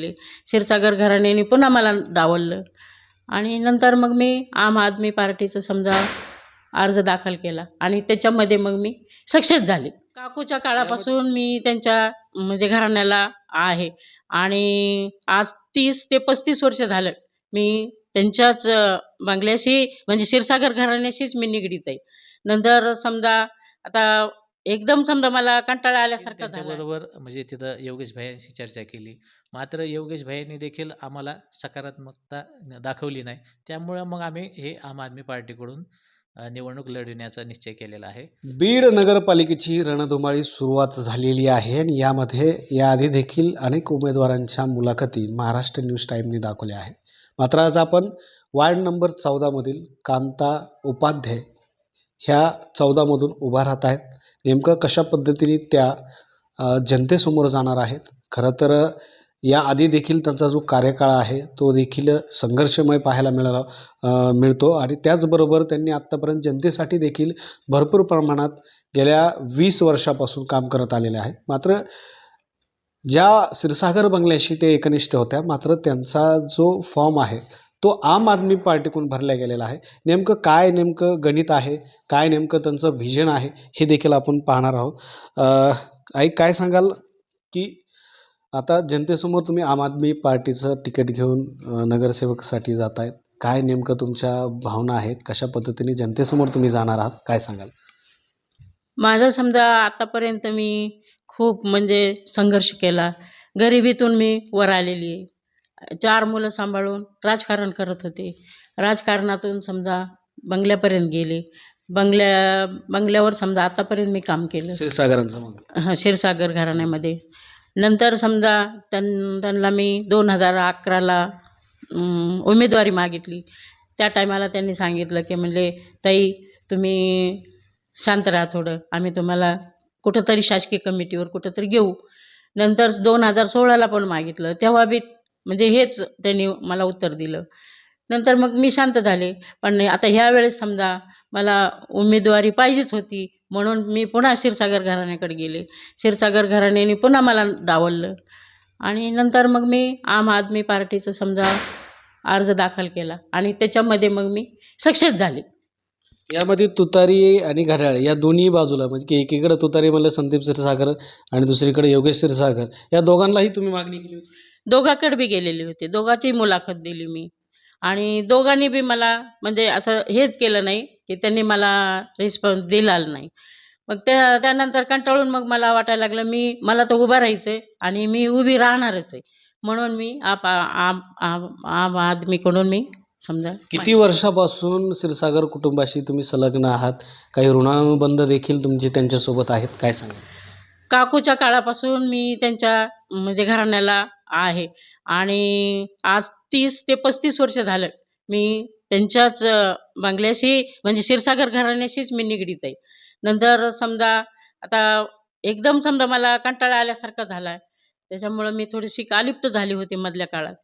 क्षीरसागर घराण्याने पुन्हा मला डावललं. आणि नंतर मग मी आम आदमी पार्टीचं समजा अर्ज दाखल केला. आणि त्याच्यामध्ये मग मी सक्सेस झाले. काकूच्या काळापासून मी त्यांच्या म्हणजे घराण्याला आहे. आणि आज तीस ते पस्तीस वर्ष झालं मी त्यांच्याच बांगल्याशी बंगल्याशी म्हणजे क्षीरसागर घराण्याशीच मी निगडीत आहे. नंतर समजा आता एकदम समजा मला कंटाळा आल्यासारखं झालं त्यांच्याबरोबर म्हणजे तिथं योगेश भाईंशी चर्चा केली. मात्र योगेश भाईंनी देखील आम्हाला सकारात्मकता न- दाखवली नाही. त्यामुळं मग आम्ही हे आम आदमी पार्टीकडून अ, निवडणूक लढविण्याचा निश्चय केलेला आहे. बीड नगरपालिकेची रणधुमाळी सुरुवात झालेली आहे आणि यामध्ये याआधी देखील अनेक उमेदवारांच्या मुलाखती महाराष्ट्र न्यूज टाईमने दाखवल्या आहेत. मात्र आज आपण वार्ड नंबर चौदामधील कांता उपाध्याय ह्या चौदामधून उभा राहत आहेत. नेमकं कशा पद्धतीने त्या जनतेसमोर जाणार आहेत? खरं तर याआधी देखील त्यांचा जो कार्यकाळ आहे तो देखील संघर्षमय पाहायला मिळाला मिळतो. आणि त्याचबरोबर त्यांनी आत्तापर्यंत जनतेसाठी देखील भरपूर प्रमाणात गेल्या वीस वर्षापासून काम करत आलेले आहे मात्र ज्या क्षीरसागर बंगल्याशी ते एकनिष्ठ होत्या मात्र त्यांचा जो फॉर्म आहे तो आम आदमी पार्टीकडून भरला गेलेला आहे. नेमकं काय नेमकं गणित आहे? काय नेमकं त्यांचं व्हिजन आहे? हे देखील आपण पाहणार आहोत. आई काय सांगाल की आता जनतेसमोर तुम्ही आम आदमी पार्टीचं तिकीट घेऊन नगरसेवकसाठी जात आहेत काय नेमकं तुमच्या भावना आहेत? कशा पद्धतीने जनतेसमोर तुम्ही जाणार आहात? काय सांगाल? माझं समजा आतापर्यंत मी खूप म्हणजे संघर्ष केला. गरिबीतून मी वर आलेली आहे. चार मुलं सांभाळून राजकारण करत होते. राजकारणातून समजा बंगल्यापर्यंत गेले. बंगल्या बंगल्यावर समजा आतापर्यंत मी काम केलं. क्षीरसागरांचं मग. हं, क्षीरसागर घराण्यामध्ये. नंतर समजा त्यां त्यांना मी दोन हजार अकराला अं, उमेदवारी मागितली. त्या टायमाला त्यांनी सांगितलं की म्हणले ताई तुम्ही शांत राहा थोडं. आम्ही तुम्हाला कुठंतरी शासकीय कमिटीवर कुठंतरी घेऊ. नंतर दोन हजार सोळाला पण मागितलं. तेव्हा बी म्हणजे हेच त्यांनी मला उत्तर दिलं. नंतर मग मी शांत झाले. पण आता ह्या वेळेस समजा मला उमेदवारी पाहिजेच होती म्हणून मी पुन्हा क्षीरसागर घराण्याकडे गेले. क्षीरसागर घराण्याने पुन्हा मला डावललं. आणि नंतर मग मी आम आदमी पार्टीचं समजा अर्ज दाखल केला आणि त्याच्यामध्ये मग मी सक्सेस झाले. यामध्ये तुतारी आणि घड्याळ या दोन्ही बाजूला म्हणजे की एकीकडे तुतारी म्हणलं संदीप क्षीरसागर आणि दुसरीकडे योगेश क्षीरसागर या दोघांनाही तुम्ही मागणी केली होती? दोघाकडे बी गेलेले होते. दोघाची मुलाखत दिली मी. आणि दोघांनी बी मला म्हणजे असं हेच केलं नाही की त्यांनी मला रिस्पॉन्स दिला नाही. मग त्या त्यानंतर कंटाळून मग मला वाटायला लागलं मी मला तर उभं राहायचं आहे आणि मी उभी राहणारच आहे. म्हणून मी आप आम आम आम आदमीकडून मी समजा किती वर्षापासून क्षीरसागर कुटुंबाशी तुम्ही संलग्न आहात? काही ऋणानुबंध देखील तुमचे त्यांच्यासोबत आहेत? काय सांगा काकूच्या काळापासून मी त्यांच्या म्हणजे घराण्याला आहे. आणि आज तीस ते पस्तीस वर्ष झालं मी त्यांच्याच बंगल्याशी म्हणजे क्षीरसागर घराण्याशीच मी निगडीत आहे. नंतर समजा आता एकदम समजा मला कंटाळा आल्यासारखा झाला आहे त्याच्यामुळं मी थोडीशी कालिप्त झाली होती मधल्या काळात.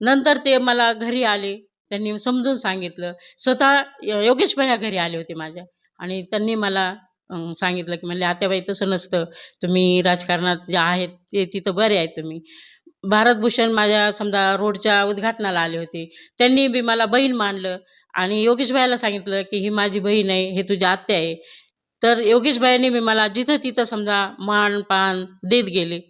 नंतर ते मला घरी आले. त्यांनी समजून सांगितलं. स्वतः य- योगेश भैया घरी आले होते माझ्या. आणि त्यांनी मला सांगितलं की म्हणले आत्याबाई तसं नसतं. तुम्ही राजकारणात जे आहेत ते तिथं बरे आहेत तुम्ही. भारतभूषण माझ्या समजा रोडच्या उद्घाटनाला आले होते. त्यांनी बी मला बहीण मानलं आणि योगेश भाईला सांगितलं की ही माझी बहीण आहे हे तुझी आत्या आहे. तर योगेश भाईंनी बी मला जिथं तिथं समजा मान पान देत गेले.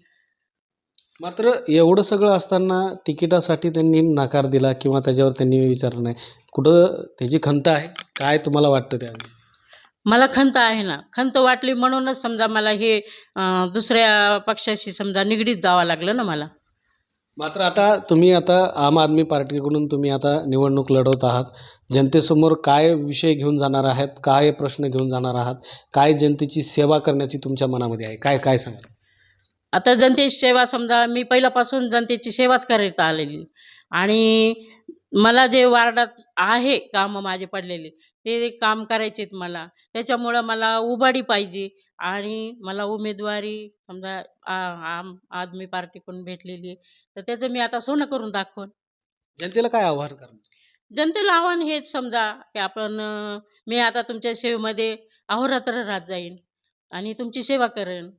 मात्र एवढं सगळं असताना तिकिटासाठी त्यांनी नकार दिला किंवा त्याच्यावर त्यांनी विचारलं नाही. कुठं त्याची खंत आहे? काय तुम्हाला वाटतं त्यावेळी? मला खंत आहे ना. खंत वाटली म्हणूनच समजा मला हे दुसऱ्या पक्षाशी समजा निगडीत जावं लागलं ना मला. मात्र आता तुम्ही आता आम आदमी पार्टीकडून तुम्ही आता निवडणूक लढवत आहात. जनतेसमोर काय विषय घेऊन जाणार आहात? काय प्रश्न घेऊन जाणार आहात? काय जनतेची सेवा करण्याची तुमच्या मनामध्ये आहे? काय काय सांगा आता जनतेची सेवा समजा मी पहिल्यापासून जनतेची सेवाच करत आलेली. आणि मला जे वार्डात आहे कामं माझे पडलेले ते काम करायचे आहेत मला. त्याच्यामुळं मला उभाडी पाहिजे. आणि मला उमेदवारी समजा आम आदमी पार्टीकडून भेटलेली तर त्याचं मी आता सोनं करून दाखवून. जनतेला काय आव्हान करणार? जनतेला आव्हान हेच समजा की आपण मी आता तुमच्या सेवेमध्ये अहोरात्र राहत जाईन आणि तुमची सेवा करेन.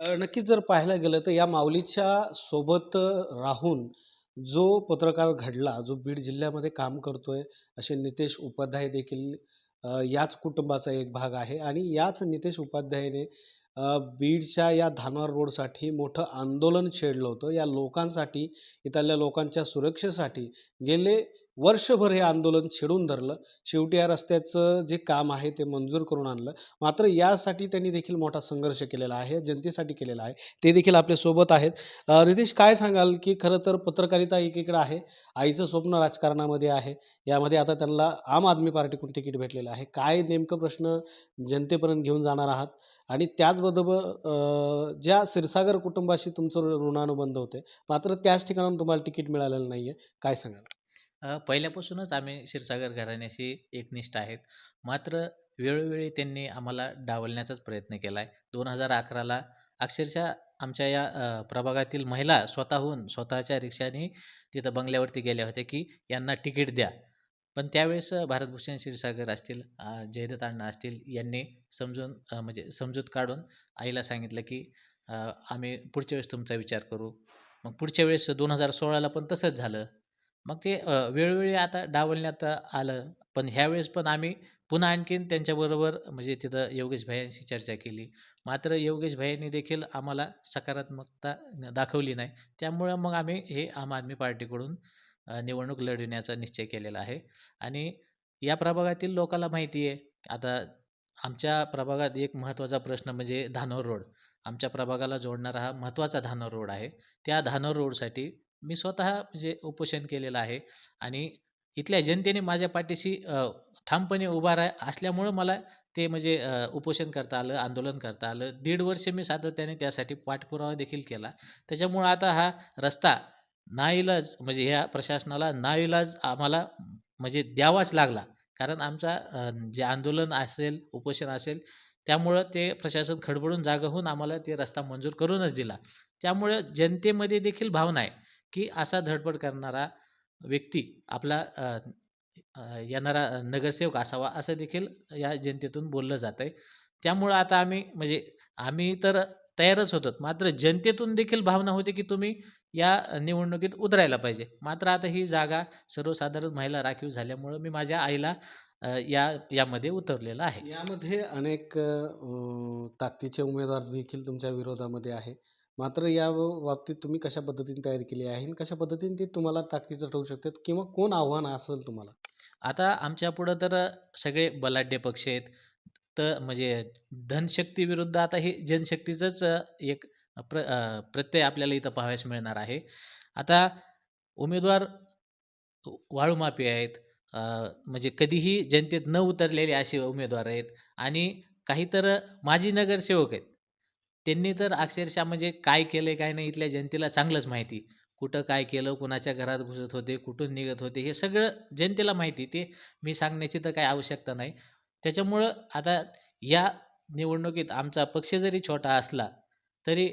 नक्कीच जर पाहायला गेलं तर या माऊलीच्या सोबत राहून जो पत्रकार घडला, जो बीड जिल्ह्यामध्ये काम करतोय, असे नितेश उपाध्याय देखील अ, याच कुटुंबाचा एक भाग आहे आणि याच नितेश उपाध्यायने अ, बीडच्या या धानवार रोडसाठी मोठं आंदोलन छेडलं होतं. या लोकांसाठी, इथल्या लोकांच्या सुरक्षेसाठी गेले वर्षभर हे आंदोलन छेडून धरलं. शेवटी या रस्त्याचं जे काम आहे ते मंजूर करून आणलं. मात्र यासाठी त्यांनी देखील मोठा संघर्ष केलेला आहे, जनतेसाठी केलेला आहे. ते देखील आपल्यासोबत आहेत. नितीश काय सांगाल, की खरं तर पत्रकारिता एकीकडे आहे, आईचं स्वप्न राजकारणामध्ये आहे. यामध्ये आता त्यांना आम आदमी पार्टीकडून तिकीट भेटलेलं आहे. काय नेमकं प्रश्न जनतेपर्यंत घेऊन जाणार आहात? आणि त्याचबरोबर ज्या क्षीरसागर कुटुंबाशी तुमचं ऋणानुबंध होते, मात्र त्याच ठिकाणाहून तुम्हाला तिकीट मिळालेलं नाही आहे काय सांगाल? अ, पहिल्यापासूनच आम्ही क्षीरसागर घराण्याशी एकनिष्ठ आहेत. मात्र वेळोवेळी त्यांनी आम्हाला डावलण्याचाच प्रयत्न केला आहे. 2011ला अक्षरशः आमच्या या अ, प्रभागातील महिला स्वतःहून स्वतःच्या रिक्षाने तिथं बंगल्यावरती गेल्या होत्या, की यांना तिकीट द्या. पण त्यावेळेस अ, भारतभूषण क्षीरसागर असतील, अ, जयदत्त अण्णा असतील यांनी समजून अ, म्हणजे समजूत काढून आईला सांगितलं, की अ, आम्ही पुढच्या वेळेस तुमचा विचार करू. मग पुढच्या वेळेस 2016ला पण तसंच झालं. मग ते अ, वेळोवेळी आता डावलण्यात आलं. पण ह्यावेळेस पण आम्ही पुन्हा आणखीन त्यांच्याबरोबर म्हणजे तिथं योगेश भैयांशी चर्चा केली. मात्र योगेश भैयांनी देखील आम्हाला सकारात्मकता दाखवली नाही. त्यामुळं मग आम्ही हे आम आदमी पार्टीकडून अ, निवडणूक लढविण्याचा निश्चय केलेला आहे. आणि या प्रभागातील लोकाला माहिती आहे. आता आमच्या प्रभागात एक महत्त्वाचा प्रश्न म्हणजे धानोर रोड. आमच्या प्रभागाला जोडणारा हा महत्त्वाचा धानोर रोड आहे. त्या धानोर रोडसाठी मी स्वतः म्हणजे उपोषण केलेलं आहे आणि इथल्या जनतेने माझ्या पाठीशी ठामपणे उभा राह असल्यामुळं मला ते म्हणजे उपोषण करता आलं, आंदोलन करता आलं. दीड वर्ष मी सातत्याने त्यासाठी पाठपुरावा देखील केला. त्याच्यामुळं आता हा रस्ता नाईलाज म्हणजे ह्या प्रशासनाला नाईलाज आम्हाला म्हणजे द्यावाच लागला. कारण आमचा जे आंदोलन असेल, उपोषण असेल, त्यामुळं ते प्रशासन खडबडून जागं होऊन आम्हाला ते रस्ता मंजूर करूनच दिला. त्यामुळं जनतेमध्ये देखील भावना आहे, की असा धडपड करणारा व्यक्ती आपला येणारा नगरसेवक असावा, असं देखील या जनतेतून बोललं जातंय. त्यामुळं आता आम्ही म्हणजे आम्ही तर तयारच होतो. मात्र जनतेतून देखील भावना होती, की तुम्ही या निवडणुकीत उतरायला पाहिजे. मात्र आता ही जागा सर्वसाधारण महिला राखीव झाल्यामुळं मी माझ्या आईला या यामध्ये उतरलेलं आहे. यामध्ये अनेक ताकदीचे उमेदवार देखील तुमच्या विरोधामध्ये आहे. मात्र या बाबतीत तुम्ही कशा पद्धतीने तयारी केली आहे आणि कशा पद्धतीने ते तुम्हाला ताकदीचं ठरू शकतात किंवा कोण आव्हान असेल तुम्हाला? आता आमच्या पुढं तर सगळे बलाढ्य पक्ष आहेत. तर म्हणजे धनशक्ती विरुद्ध आता हे जनशक्तीचंच एक प्र प्रत्यय आपल्याला इथं पाहावयास मिळणार आहे. आता उमेदवार वाळूमापी आहेत. म्हणजे कधीही जनतेत न उतरलेले असे उमेदवार आहेत आणि काही तर माजी नगरसेवक आहेत. त्यांनी तर अक्षरशः म्हणजे काय केलं काय नाही इथल्या जनतेला चांगलंच माहिती. कुठं काय केलं, कुणाच्या घरात घुसत होते, कुठून निघत होते, हे सगळं जनतेला माहिती. ते मी सांगण्याची तर काय आवश्यकता नाही. त्याच्यामुळं आता या निवडणुकीत आमचा पक्ष जरी छोटा असला, तरी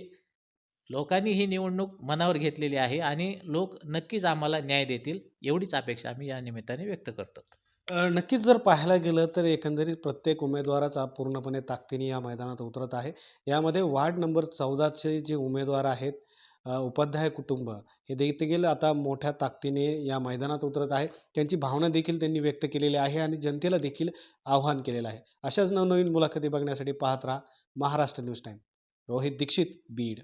लोकांनी ही निवडणूक मनावर घेतलेली आहे आणि लोक नक्कीच आम्हाला न्याय देतील, एवढीच अपेक्षा आम्ही या निमित्ताने व्यक्त करतो. नक्कीच जर पाहायला गेलं तर एकंदरीत प्रत्येक उमेदवाराचा पूर्णपणे ताकदीने या मैदानात उतरत आहे. यामध्ये वार्ड नंबर 14चे जे उमेदवार आहेत, उपाध्याय कुटुंब हे देखील आता मोठ्या ताकदीने या मैदानात उतरत आहे. त्यांची भावना देखील त्यांनी व्यक्त केलेली आहे आणि जनतेला देखील आव्हान केलेलं आहे. अशाच नवनवीन मुलाखती बघण्यासाठी पाहत राहा महाराष्ट्र न्यूज टाईम. रोहित दीक्षित, बीड.